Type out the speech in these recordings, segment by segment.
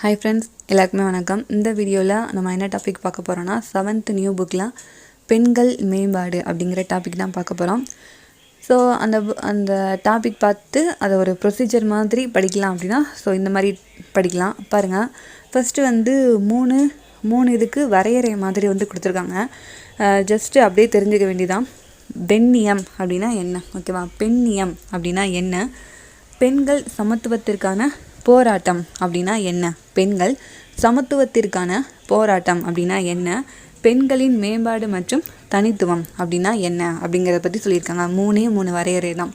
Hi friends எல்லாருக்குமே வணக்கம். இந்த வீடியோவில் நம்ம என்ன டாபிக் பார்க்க போகிறோன்னா செவன்த் நியூ புக்கில் பெண்கள் மேம்பாடு அப்படிங்கிற டாபிக் தான் பார்க்க போகிறோம் ஸோ அந்த அந்த டாபிக் பார்த்து அதை ஒரு ப்ரொசீஜர் மாதிரி படிக்கலாம் அப்படின்னா ஸோ இந்த மாதிரி படிக்கலாம். பாருங்கள் ஃபஸ்ட்டு வந்து மூணு மூணு இதுக்கு வரையறை மாதிரி வந்து கொடுத்துருக்காங்க. ஜஸ்ட்டு அப்படியே தெரிஞ்சுக்க வேண்டியதான் பெண்ணியம் அப்படின்னா என்ன? ஓகேவா பெண்ணியம் அப்படின்னா என்ன? பெண்கள் சமத்துவத்திற்கான போராட்டம் அப்படின்னா என்ன? பெண்கள் சமத்துவத்திற்கான போராட்டம் அப்படின்னா என்ன? பெண்களின் மேம்பாடு மற்றும் தனித்துவம் அப்படின்னா என்ன? அப்படிங்கிறத பற்றி சொல்லியிருக்காங்க. மூணே மூணு வரையறை தான்.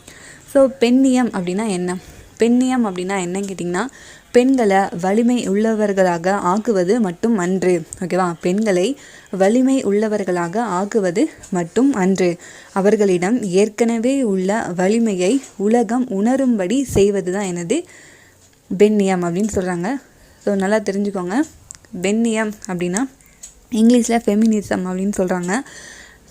ஸோ பெண்ணியம் அப்படின்னா என்ன? பெண்ணியம் அப்படின்னா என்னன்னு கேட்டிங்கன்னா பெண்களை வலிமை உள்ளவர்களாக ஆக்குவது மட்டும் அன்று. ஓகேவா பெண்களை வலிமை உள்ளவர்களாக ஆக்குவது மட்டும் அன்று. அவர்களிடம் ஏற்கனவே உள்ள வலிமையை உலகம் உணரும்படி செய்வது தான் எனது பென்னியம் அப்படின்னு சொல்கிறாங்க ஸோ நல்லா தெரிஞ்சுக்கோங்க. பென்னியம் அப்படின்னா இங்கிலீஷில் ஃபெமினிசம் அப்படின்னு சொல்கிறாங்க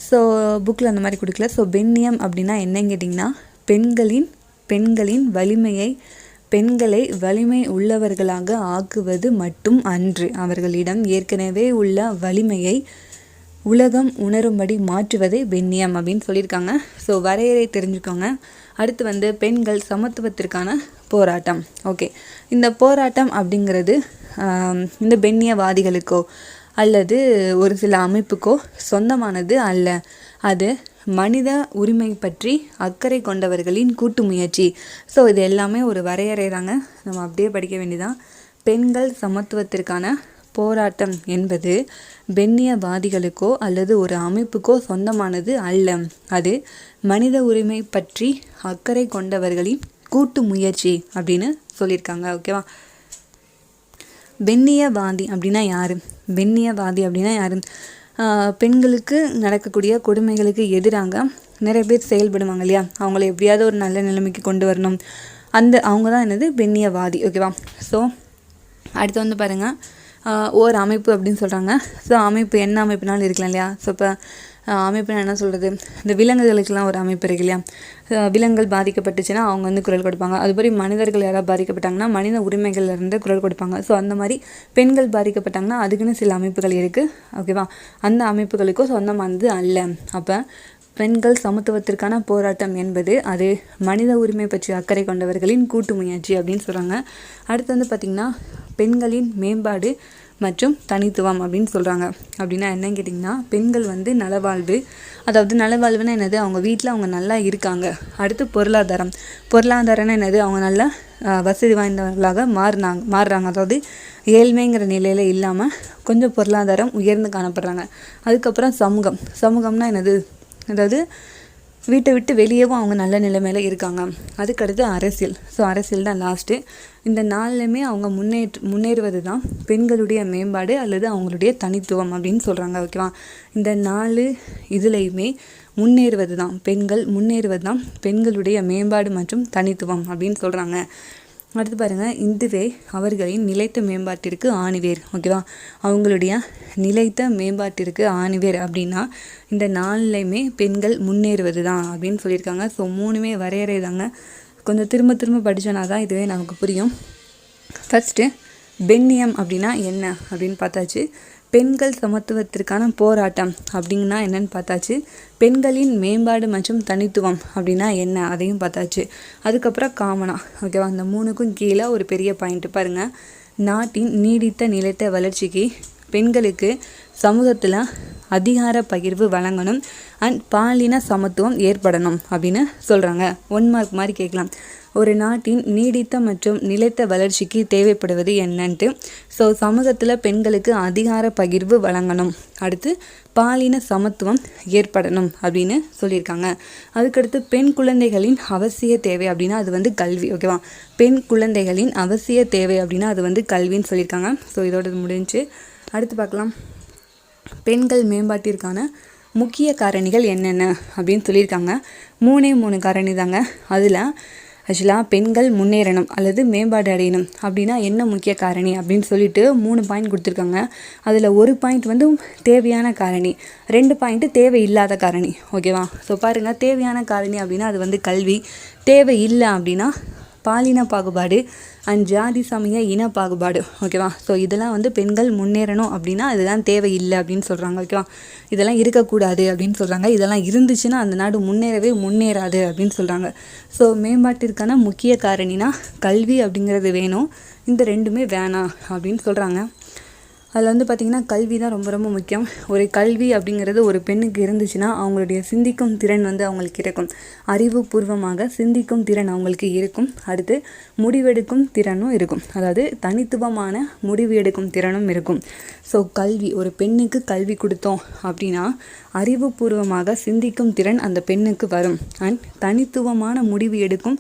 ஸோ புக்கில் அந்த மாதிரி கொடுக்கல. ஸோ பெண்ணியம் அப்படின்னா என்னன்னு கேட்டிங்கன்னா பெண்களின் பெண்களின் வலிமையை பெண்களை வலிமை உள்ளவர்களாக ஆக்குவது மட்டும் அன்று. அவர்களிடம் ஏற்கனவே உள்ள வலிமையை உலகம் உணரும்படி மாற்றுவதே பெண்ணியம் அப்படின்னு சொல்லியிருக்காங்க. ஸோ வரையறை தெரிஞ்சுக்கோங்க. அடுத்து வந்து பெண்கள் சமத்துவத்திற்கான போராட்டம். ஓகே இந்த போராட்டம் அப்படிங்கிறது இந்த பெண்ணியவாதிகளுக்கோ அல்லது ஒரு சில அமைப்புக்கோ சொந்தமானது அல்ல. அது மனித உரிமை பற்றி அக்கறை கொண்டவர்களின் கூட்டு முயற்சி. ஸோ இது எல்லாமே ஒரு வரையறை தாங்க. நம்ம அப்படியே படிக்க வேண்டியதான் பெண்கள் சமத்துவத்திற்கான போராட்டம் என்பது பெண்ணியவாதிகளுக்கோ அல்லது ஒரு அமைப்புக்கோ சொந்தமானது அல்ல. அது மனித உரிமை பற்றி அக்கறை கொண்டவர்களின் கூட்டு முயற்சி அப்படின்னு சொல்லியிருக்காங்க ஓகேவா பெண்ணியவாதி அப்படின்னா யாரு? பெண்ணியவாதி அப்படின்னா யாரு? பெண்களுக்கு நடக்கக்கூடிய கொடுமைகளுக்கு எதிராக நிறைய பேர் செயல்படுவாங்க இல்லையா? அவங்கள எப்படியாவது ஒரு நல்ல நிலைமைக்கு கொண்டு வரணும். அந்த அவங்க தான் என்னது பெண்ணியவாதி ஓகேவா ஸோ அடுத்து வந்து பாருங்கள் ஒரு அமைப்பு அப்படின்னு சொல்கிறாங்க ஸோ அமைப்பு என்ன அமைப்புனாலும் இருக்கலாம் இல்லையா? ஸோ இப்போ அமைப்புனா என்ன சொல்கிறது இந்த விலங்குகளுக்கெல்லாம் ஒரு அமைப்பு இருக்கு இல்லையா? விலங்குகள் பாதிக்கப்பட்டுச்சுன்னா அவங்க வந்து குரல் கொடுப்பாங்க. அதுபடி மனிதர்கள் யாராவது பாதிக்கப்பட்டாங்கன்னா மனித உரிமைகள்லேருந்து குரல் கொடுப்பாங்க. ஸோ அந்த மாதிரி பெண்கள் பாதிக்கப்பட்டாங்கன்னா அதுக்குன்னு சில அமைப்புகள் இருக்குது ஓகேவா அந்த அமைப்புகளுக்கும் சொந்தமானது அல்ல. அப்போ பெண்கள் சமத்துவத்திற்கான போராட்டம் என்பது அது மனித உரிமை பற்றி அக்கறை கொண்டவர்களின் கூட்டு முயற்சி அப்படின்னு சொல்கிறாங்க அடுத்து வந்து பார்த்திங்கன்னா பெண்களின் மேம்பாடு மற்றும் தனித்துவம் அப்படின்னு சொல்கிறாங்க அப்படின்னா என்னன்னு கேட்டிங்கன்னா பெண்கள் வந்து நலவாழ்வு அதாவது நலவாழ்வுனா என்னது? அவங்க வீட்டில் அவங்க நல்லா இருக்காங்க. அடுத்து பொருளாதாரம். பொருளாதாரம்னா என்னது? அவங்க நல்லா வசதி வாய்ந்தவர்களாக மாறினாங்க மாறுறாங்க. அதாவது ஏழ்மைங்கிற நிலையில் இல்லாமல் கொஞ்சம் பொருளாதாரம் உயர்ந்து காணப்படுறாங்க. அதுக்கப்புறம் சமூகம். சமூகம்னா என்னது? அதாவது வீட்டை விட்டு வெளியேவும் அவங்க நல்ல நிலைமையில் இருக்காங்க. அதுக்கடுத்து அரசியல். ஸோ அரசியல் தான் லாஸ்ட்டு இந்த நாள்லையுமே அவங்க முன்னேற்று முன்னேறுவது தான் பெண்களுடைய மேம்பாடு அல்லது அவங்களுடைய தனித்துவம் அப்படின்னு சொல்கிறாங்க ஓகேவா இந்த நாலு இதுலேயுமே முன்னேறுவது தான் பெண்கள் முன்னேறுவது தான் பெண்களுடைய மேம்பாடு மற்றும் தனித்துவம் அப்படின்னு சொல்கிறாங்க அடுத்து பாருங்கள் இதுவே அவர்களின் நிலைத்த மேம்பாட்டிற்கு ஆணிவேர் ஓகேவா அவங்களுடைய நிலைத்த மேம்பாட்டிற்கு ஆணிவேர் அப்படின்னா இந்த நாளிலையுமே பெண்கள் முன்னேறுவது தான் அப்படின்னு சொல்லியிருக்காங்க. ஸோ மூணுமே வரையறை தாங்க கொஞ்சம் திரும்ப திரும்ப படிச்சோன்னா தான் இதுவே நமக்கு புரியும். ஃபஸ்ட்டு பெண்ணியம் அப்படின்னா என்ன அப்படின்னு பார்த்தாச்சு. பெண்கள் சமத்துவத்திற்கான போராட்டம் அப்படின்னா என்னன்னு பார்த்தாச்சு. பெண்களின் மேம்பாடு மற்றும் தனித்துவம் அப்படின்னா என்ன? அதையும் பார்த்தாச்சு. அதுக்கப்புறம் காமனா. ஓகேவா? அந்த மூணுக்கும் கீழே ஒரு பெரிய பாயிண்ட் பாருங்கள் நாட்டின் நீடித்த நிலைத்த வளர்ச்சிக்கு பெண்களுக்கு சமூகத்தில் அதிகார பகிர்வு வழங்கணும். அண்ட் பாலின சமத்துவம் ஏற்படணும் அப்படின்னு சொல்கிறாங்க ஒன் மார்க் மாதிரி கேட்கலாம். ஒரு நாட்டின் நீடித்த மற்றும் நிலைத்த வளர்ச்சிக்கு தேவைப்படுவது என்னன்ட்டு. ஸோ சமூகத்தில் பெண்களுக்கு அதிகார பகிர்வு வழங்கணும். அடுத்து பாலின சமத்துவம் ஏற்படணும் அப்படின்னு சொல்லியிருக்காங்க. அதுக்கடுத்து பெண் குழந்தைகளின் அவசிய தேவை அப்படின்னா அது வந்து கல்வி ஓகேவா பெண் குழந்தைகளின் அவசிய தேவை அப்படின்னா அது வந்து கல்வின்னு சொல்லியிருக்காங்க. ஸோ இதோட முடிஞ்சு அடுத்து பார்க்கலாம். பெண்கள் மேம்பாட்டிற்கான முக்கிய காரணிகள் என்னென்ன அப்படின்னு சொல்லியிருக்காங்க. மூணே மூணு காரணி தாங்க. அதில் ஆக்சுவலாக பெண்கள் முன்னேறணும் அல்லது மேம்பாடு அடையணும்? அப்படின்னா என்ன முக்கிய காரணி அப்படின்னு சொல்லிட்டு மூணு பாயிண்ட் கொடுத்துருக்காங்க. அதில் ஒரு பாயிண்ட் வந்து தேவையான காரணி. ரெண்டு பாயிண்ட்டு தேவையில்லாத காரணி. ஓகேவா ஸோ பாருங்கள் தேவையான காரணி அப்படின்னா அது வந்து கல்வி. தேவை இல்லை அப்படின்னா பாலின பாகுபாடு அண்ட் ஜாதி சமய இன பாகுபாடு ஓகேவா ஸோ இதெல்லாம் வந்து பெண்கள் முன்னேறணும் அப்படின்னா இதெல்லாம் தேவையில்லை அப்படின்னு சொல்கிறாங்க ஓகேவா இதெல்லாம் இருக்கக்கூடாது அப்படின்னு சொல்கிறாங்க இதெல்லாம் இருந்துச்சுன்னா அந்த நாடு முன்னேறவே முன்னேறாது அப்படின்னு சொல்கிறாங்க ஸோ மேம்பாட்டிற்கான முக்கிய காரணினா கல்வி அப்படிங்கிறது வேணும். இந்த ரெண்டுமே வேணாம் அப்படின்னு சொல்கிறாங்க அதில் வந்து பார்த்திங்கன்னா கல்வி தான் ரொம்ப ரொம்ப முக்கியம். ஒரு கல்வி அப்படிங்கிறது ஒரு பெண்ணுக்கு இருந்துச்சுன்னா அவங்களுடைய சிந்திக்கும் திறன் வந்து அவங்களுக்கு இருக்கும். அறிவுபூர்வமாக சிந்திக்கும் திறன் அவங்களுக்கு இருக்கும். அடுத்து முடிவெடுக்கும் திறனும் இருக்கும். அதாவது தனித்துவமான முடிவு எடுக்கும் திறனும் இருக்கும். ஸோ கல்வி ஒரு பெண்ணுக்கு கல்வி கொடுத்தோம் அப்படின்னா அறிவுபூர்வமாக சிந்திக்கும் திறன் அந்த பெண்ணுக்கு வரும். அண்ட் தனித்துவமான முடிவு எடுக்கும்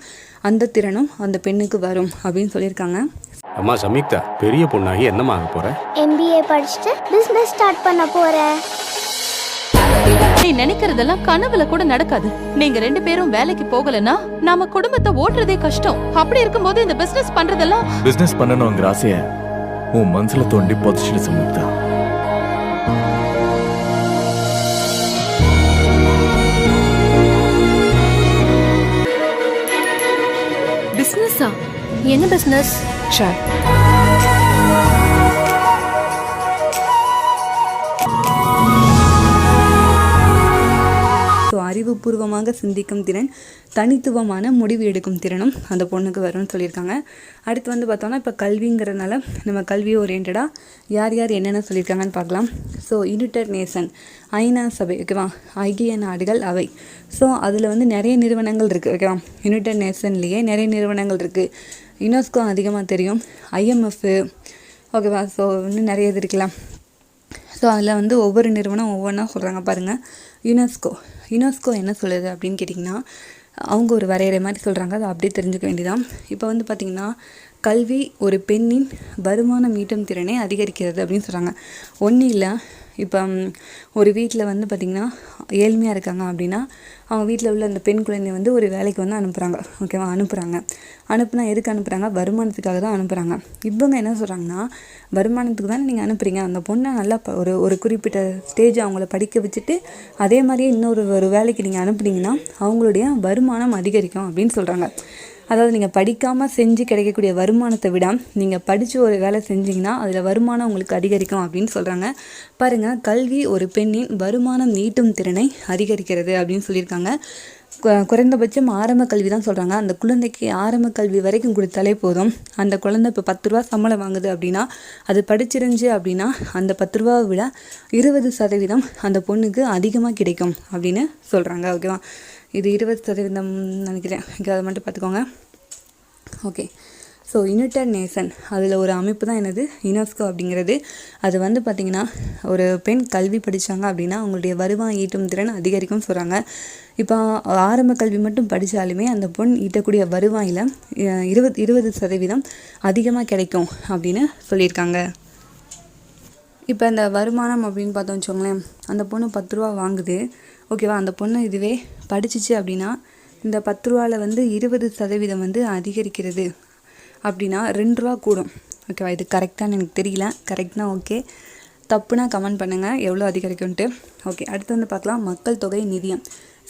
அந்த திறனும் அந்த பெண்ணுக்கு வரும் அப்படின்னு சொல்லியிருக்காங்க. அம்மா சம்யுக்தா பெரிய பொண்ணாகி என்னம்மா ஆக போற? எம்பிஏ படிச்சுட்டு பிஸ்னஸ் ஸ்டார்ட் பண்ண போறேன் நீ நினைக்கிறதெல்லாம் கனவுல கூட நடக்காது. நீங்க ரெண்டு பேரும் வேலைக்கு போகலன்னா நாம குடும்பத்தை ஓட்டுறதே கஷ்டம். அப்படி இருக்கும்போது இந்த பிசினஸ் பண்றதெல்லாம் பிசினஸ் பண்ணணுங்கிற ஆசைய உன் மனசுல தோண்டி புதைச்சிடு சமுக்தா. பிசினஸா என்ன பிசினஸ் ஸோ அறிவுபூர்வமாக சிந்திக்கும் திறன் தனித்துவமான முடிவு எடுக்கும் திறனும் அந்த பொண்ணுக்கு வரும்னு சொல்லியிருக்காங்க. அடுத்து வந்து பார்த்தோம்னா இப்போ கல்விங்கிறதுனால நம்ம கல்வி ஓரியன்டாக யார் யார் என்னென்ன சொல்லியிருக்காங்கன்னு பார்க்கலாம். ஸோ யுனைடெட் நேஷன் ஐநா சபை ஓகேவா? ஐக்கிய நாடுகள் அவை. ஸோ அதில் வந்து நிறைய நிறுவனங்கள் இருக்குது ஓகேவா? யுனைடெட் நேஷன்லேயே நிறைய நிறுவனங்கள் இருக்குது யுனெஸ்கோ அதிகமாக தெரியும். ஐஎம்எஃப் ஓகேவா? ஸோ இன்னும் நிறைய இது இருக்கலாம் ஸோ அதில் வந்து ஒவ்வொரு நிறுவனம் ஒவ்வொன்றா சொல்கிறாங்க பாருங்கள் யுனெஸ்கோ யுனெஸ்கோ என்ன சொல்லுது அப்படின்னு கேட்டிங்கன்னா அவங்க ஒரு வரையறை மாதிரி சொல்கிறாங்க அதை அப்படியே தெரிஞ்சுக்க வேண்டியதான் இப்போ வந்து பார்த்திங்கன்னா கல்வி ஒரு பெண்ணின் வருமானம் ஈட்டும் திறனை அதிகரிக்கிறது அப்படின்னு சொல்கிறாங்க ஒன்றும் இல்லை இப்போ ஒரு வீட்டில் வந்து பார்த்திங்கன்னா ஏழ்மையாக இருக்காங்க அப்படின்னா அவங்க வீட்டில் உள்ள அந்த பெண் குழந்தை வந்து ஒரு வேலைக்கு வந்து அனுப்புகிறாங்க ஓகேவா அனுப்புகிறாங்க அனுப்புனா எதுக்கு அனுப்புகிறாங்க வருமானத்துக்காக தான் அனுப்புகிறாங்க இவங்க என்ன சொல்கிறாங்கன்னா வருமானத்துக்கு தானே நீங்கள் அனுப்புகிறீங்க அந்த பொண்ணை நல்லா ஒரு ஒரு குறிப்பிட்ட ஸ்டேஜ் அவங்கள படிக்க வச்சுட்டு அதே மாதிரியே இன்னொரு ஒரு வேலைக்கு நீங்கள் அனுப்புனீங்கன்னா அவங்களுடைய வருமானம் அதிகரிக்கும் அப்படின்னு சொல்கிறாங்க அதாவது நீங்கள் படிக்காமல் செஞ்சு கிடைக்கக்கூடிய வருமானத்தை விட நீங்கள் படித்து ஒரு வேலை செஞ்சீங்கன்னா அதில் வருமானம் உங்களுக்கு அதிகரிக்கும் அப்படின்னு சொல்கிறாங்க பாருங்கள் கல்வி ஒரு பெண்ணின் வருமானம் நீட்டும் திறனை அதிகரிக்கிறது அப்படின்னு சொல்லியிருக்காங்க. குறைந்தபட்சம் ஆரம்ப கல்வி தான் சொல்கிறாங்க அந்த குழந்தைக்கு ஆரம்ப கல்வி வரைக்கும் கொடுத்தாலே போதும். அந்த குழந்தை இப்போ பத்து ரூபா சம்பளம் வாங்குது அப்படின்னா அது படிச்சிருந்துச்சு அப்படின்னா அந்த பத்து ரூபாவை விட இருபது சதவீதம் அந்த பொண்ணுக்கு அதிகமாக கிடைக்கும் அப்படின்னு சொல்கிறாங்க ஓகேவா இது இருபது சதவீதம் நினைக்கிறேன். ஓகே அதை மட்டும் பார்த்துக்கோங்க. ஓகே ஸோ யுனைடட் நேஷன் அதில் ஒரு அமைப்பு தான் என்னது? யுனெஸ்கோ அப்படிங்கிறது. அது வந்து பார்த்திங்கன்னா ஒரு பெண் கல்வி படித்தாங்க அப்படின்னா அவங்களுடைய வருவாய் ஈட்டும் திறன் அதிகரிக்கும்னு சொல்கிறாங்க இப்போ ஆரம்ப கல்வி மட்டும் படித்தாலுமே அந்த பொண் ஈட்டக்கூடிய வருவாயில் இருபது இருபது சதவீதம் அதிகமாக கிடைக்கும் அப்படின்னு சொல்லியிருக்காங்க. இப்போ இந்த வருமானம் அப்படின்னு பார்த்தோம் வச்சுக்கோங்களேன் அந்த பொண்ணு பத்து ரூபா வாங்குது. ஓகேவா? அந்த பொண்ணு இதுவே படிச்சிச்சு அப்படின்னா இந்த பத்து ரூபாவில் வந்து இருபது சதவீதம் வந்து அதிகரிக்கிறது அப்படின்னா ரெண்டு ரூபா கூடும். ஓகேவா? இது கரெக்டானு எனக்கு தெரியல. கரெக்ட்னா ஓகே. தப்புனா கமெண்ட் பண்ணுங்கள் எவ்வளோ அதிகரிக்கும்ன்ட்டு. ஓகே அடுத்து வந்து பார்க்கலாம். மக்கள் தொகை நிதியம்.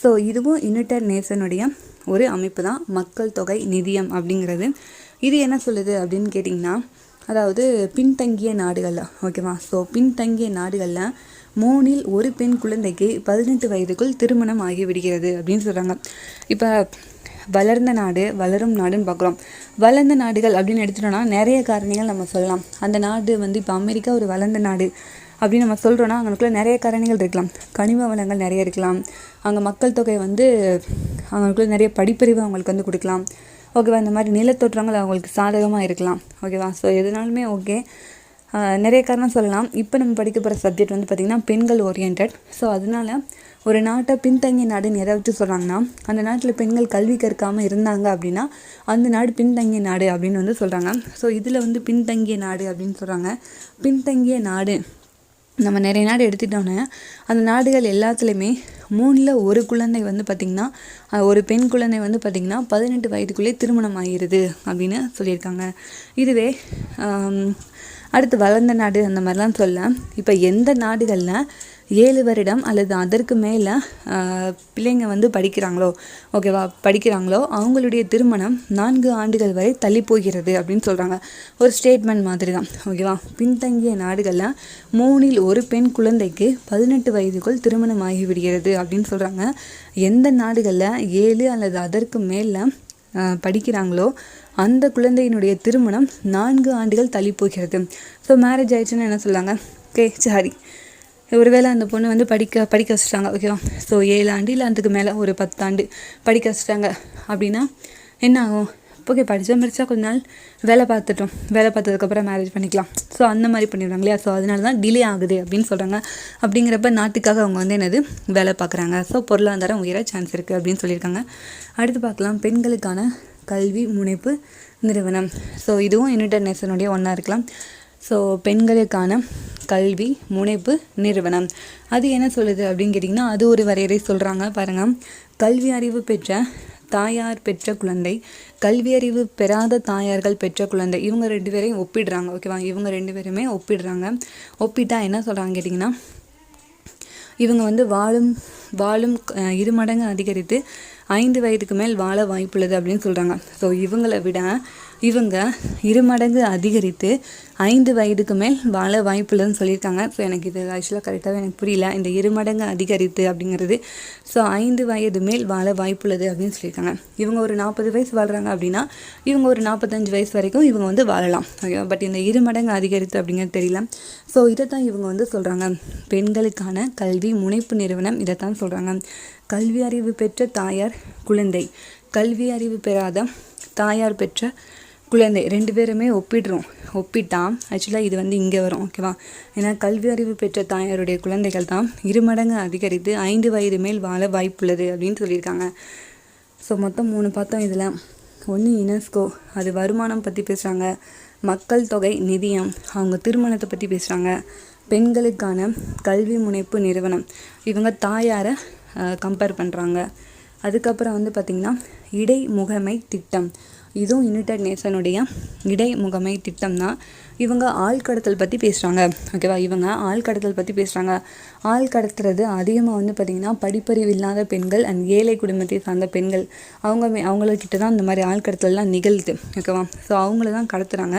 ஸோ இதுவும் யுனைடெட் நேஷனுடைய ஒரு அமைப்பு தான். மக்கள் தொகை நிதியம் அப்படிங்கிறது. இது என்ன சொல்லுது அப்படின்னு கேட்டிங்கன்னா அதாவது பின்தங்கிய நாடுகளில் ஓகேவா? ஸோ பின்தங்கிய நாடுகளில் மூணில் ஒரு பெண் குழந்தைக்கு பதினெட்டு வயதுக்குள் திருமணம் ஆகிவிடுகிறது அப்படின்னு சொல்கிறாங்க இப்போ வளர்ந்த நாடு வளரும் நாடுன்னு பார்க்குறோம். வளர்ந்த நாடுகள் அப்படின்னு எடுத்துட்டோம்னா நிறைய காரணிகள் நம்ம சொல்லலாம். அந்த நாடு வந்து இப்போ அமெரிக்கா ஒரு வளர்ந்த நாடு அப்படின்னு நம்ம சொல்கிறோன்னா அங்களுக்குள்ள நிறைய காரணிகள் இருக்கலாம். கனிம வளங்கள் நிறைய இருக்கலாம். அங்கே மக்கள் தொகை வந்து அவங்களுக்குள்ள நிறைய படிப்பறிவு அவங்களுக்கு வந்து கொடுக்கலாம். ஓகேவா? இந்த மாதிரி நிலத்தோற்றங்கள் அவங்களுக்கு சாதகமாக இருக்கலாம். ஓகேவா? ஸோ எதுனாலுமே ஓகே நிறைய காரணம் சொல்லலாம். இப்போ நம்ம படிக்க போகிற சப்ஜெக்ட் வந்து பார்த்திங்கன்னா பெண்கள் ஓரியன்ட் ஸோ அதனால் ஒரு நாட்டை பின்தங்கிய நாடுன்னு எதை வச்சு சொல்கிறாங்கன்னா அந்த நாட்டில் பெண்கள் கல்வி கற்காமல் இருந்தாங்க அப்படின்னா அந்த நாடு பின்தங்கிய நாடு அப்படின்னு வந்து சொல்கிறாங்க ஸோ இதில் வந்து பின்தங்கிய நாடு அப்படின்னு சொல்கிறாங்க பின்தங்கிய நாடு நம்ம நிறைய நாடு எடுத்துட்டோன்னே அந்த நாடுகள் எல்லாத்துலேயுமே மூணில் ஒரு குழந்தை வந்து பார்த்திங்கன்னா ஒரு பெண் குழந்தை வந்து பார்த்திங்கன்னா பதினெட்டு வயதுக்குள்ளே திருமணம் ஆகிருது அப்படின்னு சொல்லியிருக்காங்க. இதுவே அடுத்து வளர்ந்த நாடு அந்த மாதிரிலாம் சொல்ல இப்போ எந்த நாடுகளில் ஏழு வருடம் அல்லது அதற்கு மேலே பிள்ளைங்க வந்து படிக்கிறாங்களோ ஓகேவா படிக்கிறாங்களோ அவங்களுடைய திருமணம் நான்கு ஆண்டுகள் வரை தள்ளி போகிறது அப்படின்னு சொல்கிறாங்க ஒரு ஸ்டேட்மெண்ட் மாதிரி தான் ஓகேவா? பின்தங்கிய நாடுகளில் மூணில் ஒரு பெண் குழந்தைக்கு பதினெட்டு வயதுக்குள் திருமணம் ஆகிவிடுகிறது அப்படின்னு சொல்கிறாங்க எந்த நாடுகளில் ஏழு அல்லது அதற்கு மேலே படிக்கிறாங்களோ அந்த குழந்தையினுடைய திருமணம் நான்கு ஆண்டுகள் தள்ளி போகிறது. ஸோ மேரேஜ் ஆயிடுச்சுன்னா என்ன சொல்லுவாங்க ஓகே சாரி. ஒருவேளை அந்த பொண்ணு வந்து படிக்க படிக்க வச்சுட்டாங்க ஓகேவா ஸோ ஏழு ஆண்டு இல்லை அதுக்கு மேலே ஒரு பத்தாண்டு படிக்க வச்சுட்டாங்க. அப்படின்னா என்ன ஆகும்? ஓகே படித்தா படித்தா கொஞ்ச நாள் வேலை பார்த்துட்டோம். வேலை பார்த்ததுக்கப்புறம் மேரேஜ் பண்ணிக்கலாம். ஸோ அந்த மாதிரி பண்ணிடுறாங்க இல்லையா? ஸோ அதனால தான் டிலே ஆகுது அப்படின்னு சொல்கிறாங்க அப்படிங்கிறப்ப நாட்டுக்காக அவங்க வந்து என்னது? வேலை பார்க்குறாங்க. ஸோ பொருளாதாரம் உயர சான்ஸ் இருக்குது அப்படின்னு சொல்லியிருக்காங்க. அடுத்து பார்க்கலாம். பெண்களுக்கான கல்வி முனைப்பு நிறுவனம். ஸோ இதுவும் யுனைடெட் நேஷனுடைய ஒன்றா இருக்கலாம். ஸோ பெண்களுக்கான கல்வி முனைப்பு நிறுவனம். அது என்ன சொல்லுது அப்படின்னு கேட்டிங்கன்னா அது ஒரு வரையறை சொல்கிறாங்க பாருங்கள் கல்வி அறிவு பெற்ற தாயார் பெற்ற குழந்தை கல்வி அறிவு பெறாத தாயார்கள் பெற்ற குழந்தை இவங்க ரெண்டு பேரையும் ஒப்பிடுறாங்க ஓகேவா இவங்க ரெண்டு பேருமே ஒப்பிடுறாங்க. ஒப்பிட்டா என்ன சொல்கிறாங்க கேட்டிங்கன்னா இவங்க வந்து வாழும் வாழும் இரு மடங்கு அதிகரித்து ஐந்து வயதுக்கு மேல் வாழ வாய்ப்புள்ளது அப்படின்னு சொல்கிறாங்க ஸோ இவங்களை விட இவங்க இரு மடங்கு அதிகரித்து ஐந்து வயதுக்கு மேல் வாழ வாய்ப்புள்ளதுன்னு சொல்லியிருக்காங்க. ஸோ எனக்கு இது ஆக்சுவலாக கரெக்டாகவே எனக்கு புரியல. இந்த இரு மடங்கு அதிகரித்து அப்படிங்கிறது ஸோ ஐந்து வயது மேல் வாழ வாய்ப்புள்ளது அப்படின்னு சொல்லியிருக்காங்க. இவங்க ஒரு நாற்பது வயசு வாழ்கிறாங்க அப்படின்னா இவங்க ஒரு நாற்பத்தஞ்சு வயசு வரைக்கும் இவங்க வந்து வாழலாம். ஓகேவா பட் இந்த இரு மடங்கு அதிகரித்து அப்படிங்கிறது தெரியல. ஸோ இதை தான் இவங்க வந்து சொல்கிறாங்க பெண்களுக்கான கல்வி முனைப்பு நிறுவனம் இதைத்தான் சொல்கிறாங்க கல்வி அறிவு பெற்ற தாயார் குழந்தை. கல்வி அறிவு பெறாத தாயார் பெற்ற குழந்தை. ரெண்டு பேருமே ஒப்பிடுறோம். ஒப்பிட்டால் ஆக்சுவலாக இது வந்து இங்கே வரும். ஓகேவா ஏன்னா கல்வி அறிவு பெற்ற தாயாருடைய குழந்தைகள் தான் இருமடங்கு அதிகரித்து ஐந்து வயது மேல் வாழ வாய்ப்புள்ளது அப்படின்னு சொல்லியிருக்காங்க. ஸோ மொத்தம் மூணு பார்த்தோம் இதில். ஒன்று யுனெஸ்கோ அது வருமானம் பற்றி பேசுகிறாங்க மக்கள் தொகை நிதியம். அவங்க திருமணத்தை பற்றி பேசுகிறாங்க பெண்களுக்கான கல்வி முனைப்பு நிறுவனம். இவங்க தாயாரை கம்பேர் பண்ணுறாங்க அதுக்கப்புறம் வந்து பார்த்திங்கன்னா இடைமுகமை திட்டம். இதுவும் யுனைடெட் நேஷனுடைய இடைமுகமை திட்டம் தான் இவங்க ஆள் கடத்தல் பற்றி பேசுகிறாங்க ஓகேவா இவங்க ஆள் கடத்தல் பற்றி பேசுகிறாங்க ஆள் கடத்துறது அதிகமாக வந்து பார்த்திங்கன்னா படிப்பறிவு இல்லாத பெண்கள் அண்ட் ஏழை குடும்பத்தை சார்ந்த பெண்கள். அவங்க மே- அவங்கக்கிட்ட தான் இந்த மாதிரி ஆள் கடத்தல்லாம் நிகழ்த்து ஓகேவா ஸோ அவங்கள தான் கடத்துகிறாங்க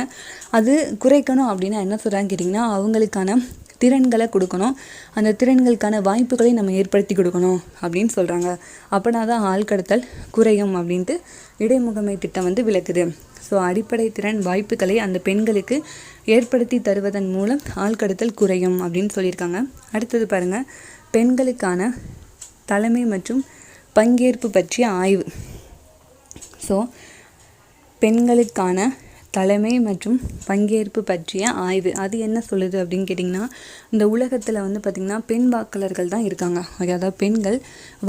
அது குறைக்கணும் அப்படின்னா என்ன சொல்கிறாங்க கேட்டிங்கன்னா அவங்களுக்கான திறன்களை கொடுக்கணும். அந்த திறன்களுக்கான வாய்ப்புகளை நம்ம ஏற்படுத்தி கொடுக்கணும் அப்படின்னு சொல்கிறாங்க அப்படின்னா தான் ஆள் கடத்தல் குறையும் அப்படின்ட்டு இடைமுகமை திட்டம் வந்து விளக்குது. ஸோ அடிப்படை திறன் வாய்ப்புகளை அந்த பெண்களுக்கு ஏற்படுத்தி தருவதன் மூலம் ஆள் கடத்தல் குறையும் அப்படின்னு சொல்லியிருக்காங்க. அடுத்தது பாருங்கள் பெண்களுக்கான தலைமை மற்றும் பங்கேற்பு பற்றிய ஆய்வு. ஸோ பெண்களுக்கான தலைமை மற்றும் பங்கேற்பு பற்றிய ஆய்வு. அது என்ன சொல்லுது அப்படின்னு கேட்டிங்கன்னா இந்த உலகத்தில் வந்து பார்த்திங்கன்னா பெண் வாக்காளர்கள் தான் இருக்காங்க. ஓகே அதாவது பெண்கள்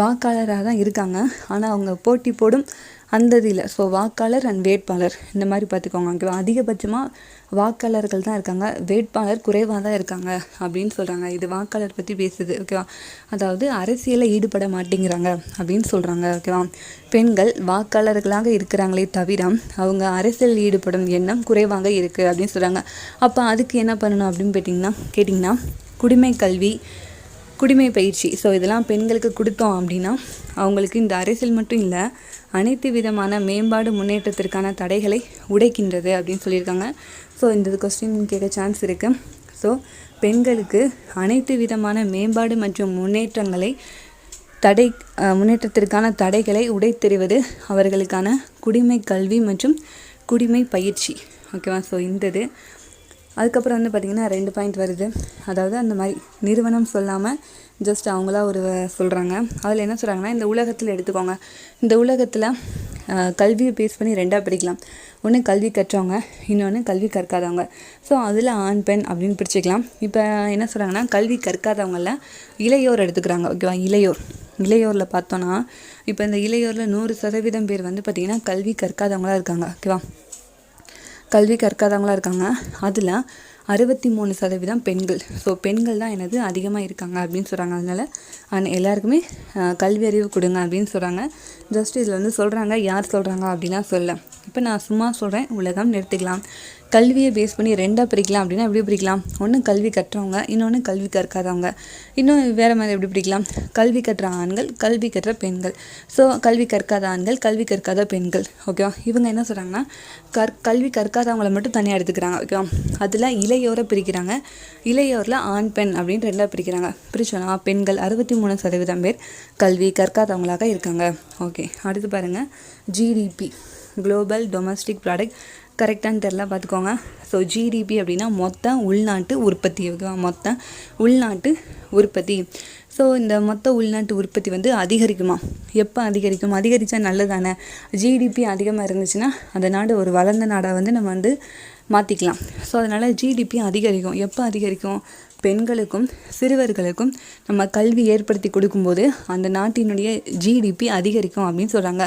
வாக்காளராக தான் இருக்காங்க. ஆனால் அவங்க போட்டி போடும் அந்த இதில் ஸோ வாக்காளர் அண்ட் வேட்பாளர். இந்த மாதிரி பார்த்துக்கோங்க. ஓகேவா அதிகபட்சமாக வாக்காளர்கள் தான் இருக்காங்க. வேட்பாளர் குறைவாக தான் இருக்காங்க அப்படின்னு சொல்கிறாங்க இது வாக்காளர் பற்றி பேசுது ஓகேவா அதாவது அரசியலில் ஈடுபட மாட்டேங்கிறாங்க அப்படின்னு சொல்கிறாங்க ஓகேவா பெண்கள் வாக்காளர்களாக இருக்கிறாங்களே தவிர அவங்க அரசியல் ஈடுபடும் எண்ணம் குறைவாக இருக்குது அப்படின்னு சொல்கிறாங்க அப்போ அதுக்கு என்ன பண்ணணும் அப்படின்னு கேட்டிங்கன்னா கேட்டிங்கன்னா குடிமை கல்வி குடிமை பயிற்சி. ஸோ இதெல்லாம் பெண்களுக்கு கொடுத்தோம் அப்படின்னா அவங்களுக்கு இந்த அரசியல் மட்டும் இல்லை அனைத்து விதமான மேம்பாடு முன்னேற்றத்திற்கான தடைகளை உடைக்கின்றது அப்படின்னு சொல்லியிருக்காங்க. ஸோ இந்த கொஸ்டின் கேட்க சான்ஸ் இருக்குது ஸோ பெண்களுக்கு அனைத்து விதமான மேம்பாடு மற்றும் முன்னேற்றங்களை தடை முன்னேற்றத்திற்கான தடைகளை உடைத்தெறிவது அவர்களுக்கான குடிமை கல்வி மற்றும் குடிமை பயிற்சி. ஓகேவா ஸோ இந்த இது. அதுக்கப்புறம் வந்து பார்த்திங்கன்னா ரெண்டு பாயிண்ட் வருது. அதாவது அந்த மாதிரி நிறுவனம் சொல்லாமல் ஜஸ்ட் அவங்களா ஒரு சொல்கிறாங்க அதில் என்ன சொல்கிறாங்கன்னா இந்த உலகத்தில் எடுத்துக்கோங்க. இந்த உலகத்தில் கல்வியை பேஸ் பண்ணி ரெண்டாக பிரிக்கலாம். ஒன்று கல்வி கற்றவங்க இன்னொன்று கல்வி கற்காதவங்க. ஸோ அதில் ஆண் பெண் அப்படின்னு பிரிச்சுக்கலாம். இப்போ என்ன சொல்கிறாங்கன்னா கல்வி கற்காதவங்களில் இளையோர் எடுத்துக்கிறாங்க ஓகேவா இளையோர். இளையோரில் பார்த்தோன்னா இப்போ இந்த இளையோரில் நூறு சதவீதம் பேர் வந்து பார்த்திங்கன்னா கல்வி கற்காதவங்களா இருக்காங்க ஓகேவா கல்வி கற்காதவங்களாம் இருக்காங்க. அதில் அறுபத்தி மூணு சதவீதம் பெண்கள். ஸோ பெண்கள் தான் எனது அதிகமாக இருக்காங்க அப்படின்னு சொல்கிறாங்க அதனால் அண்ட் எல்லாருக்குமே கல்வி அறிவு கொடுங்க அப்படின்னு சொல்கிறாங்க ஜஸ்ட் இதில் வந்து சொல்கிறாங்க யார் சொல்கிறாங்க அப்படிலாம் சொல்ல. இப்போ நான் சும்மா சொல்கிறேன் உலகம் நிறுத்திக்கலாம். கல்வியை பேஸ் பண்ணி ரெண்டாக பிரிக்கலாம் அப்படின்னா எப்படி பிரிக்கலாம்? ஒன்று கல்வி கற்றவங்க இன்னொன்று கல்வி கற்காதவங்க. இன்னும் வேறு மாதிரி எப்படி பிரிக்கலாம்? கல்வி கற்ற ஆண்கள் கல்வி கற்ற பெண்கள். ஸோ கல்வி கற்காத ஆண்கள் கல்வி கற்காத பெண்கள். ஓகேவா இவங்க என்ன சொல்கிறாங்கன்னா கற் கல்வி கற்காதவங்கள மட்டும் தனியாக எடுத்துக்கிறாங்க. ஓகேவா அதில் இளையோரை பிரிக்கிறாங்க. இளையோரில் ஆண் பெண் அப்படின்னு ரெண்டாக பிரிக்கிறாங்க. பிரிச்சோன்னா பெண்கள் அறுபத்தி மூணு சதவீதம் பேர் கல்வி கற்காதவங்களாக இருக்காங்க. ஓகே அடுத்து பாருங்கள் ஜிடிபி குளோபல் டொமஸ்டிக் ப்ராடக்ட் கரெக்டானு தெரில பார்த்துக்கோங்க. ஸோ ஜிடிபி அப்படின்னா மொத்த உள்நாட்டு உற்பத்தி ஓகேவா? மொத்த உள்நாட்டு உற்பத்தி. ஸோ இந்த மொத்த உள்நாட்டு உற்பத்தி வந்து அதிகரிக்குமா? எப்போ அதிகரிக்கும்? அதிகரித்தா நல்லதானே? ஜிடிபி அதிகமாக இருந்துச்சுன்னா அந்த நாடு ஒரு வளர்ந்த நாடாக வந்து நம்ம வந்து மாற்றிக்கலாம் ஸோ அதனால் ஜிடிபி அதிகரிக்கும். எப்போ அதிகரிக்கும்? பெண்களுக்கும் சிறுவர்களுக்கும் நம்ம கல்வி ஏற்படுத்தி கொடுக்கும்போது அந்த நாட்டினுடைய ஜிடிபி அதிகரிக்கும் அப்படின்னு சொல்கிறாங்க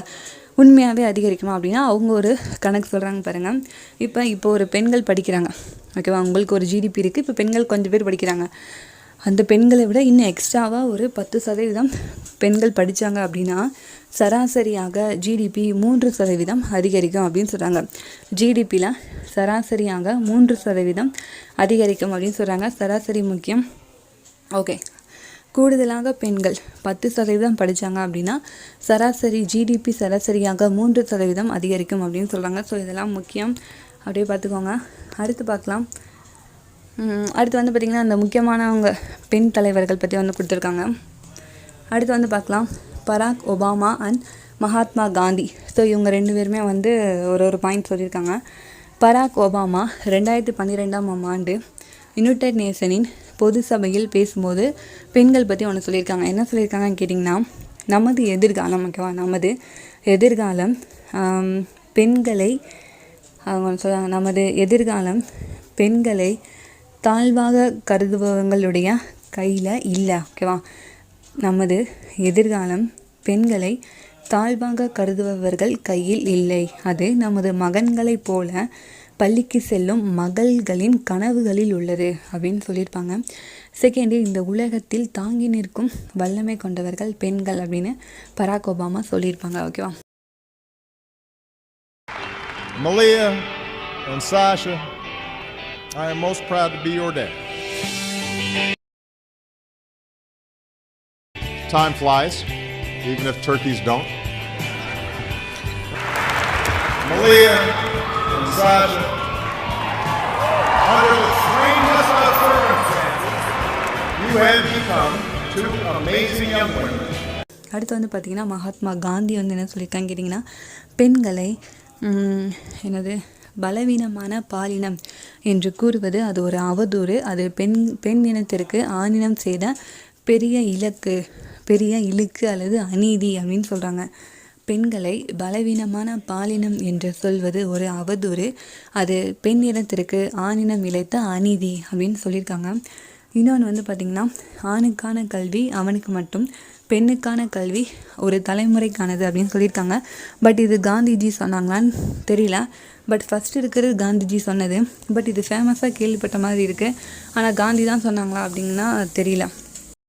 உண்மையாகவே அதிகரிக்குமா அப்படின்னா அவங்க ஒரு கணக்கு சொல்கிறாங்க பாருங்கள் இப்போ இப்போ ஒரு பெண்கள் படிக்கிறாங்க. ஓகேவா உங்களுக்கு ஒரு ஜிடிபி இருக்குது இப்போ பெண்கள் கொஞ்சம் பேர் படிக்கிறாங்க. அந்த பெண்களை விட இன்னும் எக்ஸ்ட்ராவாக ஒரு பத்து சதவீதம் பெண்கள் படித்தாங்க அப்படின்னா சராசரியாக ஜிடிபி மூன்று சதவீதம் அதிகரிக்கும் அப்படின்னு சொல்கிறாங்க ஜிடிபியில் சராசரியாக மூன்று சதவீதம் அதிகரிக்கும் அப்படின்னு சொல்கிறாங்க சராசரி முக்கியம். ஓகே கூடுதலாக பெண்கள் பத்து சதவீதம் படித்தாங்க அப்படின்னா சராசரி ஜிடிபி சராசரியாக மூன்று சதவீதம் அதிகரிக்கும் அப்படின்னு சொல்கிறாங்க ஸோ இதெல்லாம் முக்கியம். அப்படியே பார்த்துக்கோங்க. அடுத்து பார்க்கலாம். அடுத்து வந்து பார்த்திங்கன்னா அந்த முக்கியமானவங்க பெண் தலைவர்கள் பற்றி வந்து கொடுத்துருக்காங்க. அடுத்து வந்து பார்க்கலாம். Barack Obama and Mahatma Gandhi. So இவங்க ரெண்டு பேருமே வந்து ஒரு ஒரு பாயிண்ட் சொல்லியிருக்காங்க. பராக் ஒபாமா ரெண்டாயிரத்தி பன்னிரெண்டாம் ஆண்டு யுனைடெட் நேஷனின் பொது சபையில் பேசும்போது பெண்கள் பற்றி ஒன்று சொல்லியிருக்காங்க. என்ன சொல்லியிருக்காங்கன்னு கேட்டிங்கன்னா நமது எதிர்காலம் ஓகேவா நமது எதிர்காலம் பெண்களை அவங்க சொல்கிறாங்க நமது எதிர்காலம் பெண்களை தாழ்வாக கருதுபவங்களுடைய கையில் இல்லை ஓகேவா நமது எதிர்காலம் பெண்களை தாழ்வாக கருதுபவர்கள் கையில் இல்லை. அது நமது மகன்களைப் போல பள்ளிக்கு செல்லும் மகள்களின் கனவுகளில் உள்ளது அப்படின்னு சொல்லியிருப்பாங்க செகண்டு இந்த உலகத்தில் தாங்கி நிற்கும் வல்லமை கொண்டவர்கள் பெண்கள் அப்படின்னு பராக் ஒபாமா சொல்லியிருப்பாங்க ஓகேவா Malia and Sasha, I am most proud to be your dad. Time flies, even if turkeys don't. Malia and Sasha, under the strangest of circumstances, you have become two amazing young women. அடுத்து வந்து பார்த்திங்கன்னா மகாத்மா காந்தி வந்து என்ன சொல்லியிருக்காங்க கேட்டிங்கன்னா பெண்களை என்னது பலவீனமான பாலினம் என்று கூறுவது அது ஒரு அவதூறு அது பெண் பெண் இனத்திற்கு ஆணினம் செய்த பெரிய இலக்கு பெரிய இழுக்கு அல்லது அநீதி அப்படின்னு சொல்கிறாங்க பெண்களை பலவீனமான பாலினம் என்று சொல்வது ஒரு அவதூறு. அது பெண் இனத்திற்கு ஆணினம் இழைத்த அநீதி அப்படின்னு சொல்லியிருக்காங்க. இன்னொன்று வந்து பார்த்திங்கன்னா ஆணுக்கான கல்வி அவனுக்கு மட்டும் பெண்ணுக்கான கல்வி ஒரு தலைமுறைக்கானது அப்படின்னு சொல்லியிருக்காங்க. பட் இது காந்திஜி சொன்னாங்களான்னு தெரியல. பட் ஃபஸ்ட்டு இருக்கிறது காந்திஜி சொன்னது. பட் இது ஃபேமஸாக கேள்விப்பட்ட மாதிரி இருக்குது ஆனால் காந்தி தான் சொன்னாங்களா அப்படின்னா தெரியல.